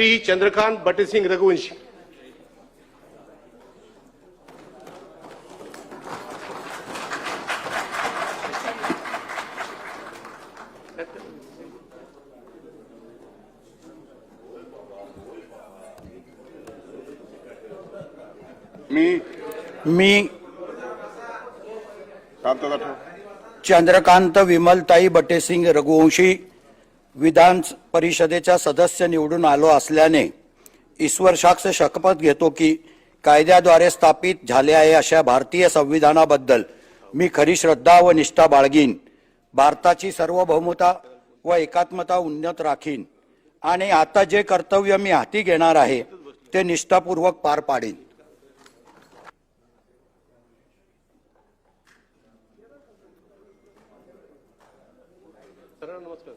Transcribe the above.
श्री चंद्रकांत बटेसिंग रघुवंशी। मी मी चंद्रकांत विमलताई बटेसिंग रघुवंशी। विधान परिषदेच्या सदस्य निवडून आलो असल्याने ईश्वर शाक्ष शपथ घेतो की कायद्याद्वारे स्थापित झाले आहे अशा भारतीय संविधानाबद्दल मी खरी श्रद्धा व निष्ठा बाळगीन. भारताची सार्वभौमता व एकात्मता उन्नत राखीन. आणि आता जे कर्तव्य मी हाती घेणार आहे ते निष्ठापूर्वक पार पाडेन. नमस्कार.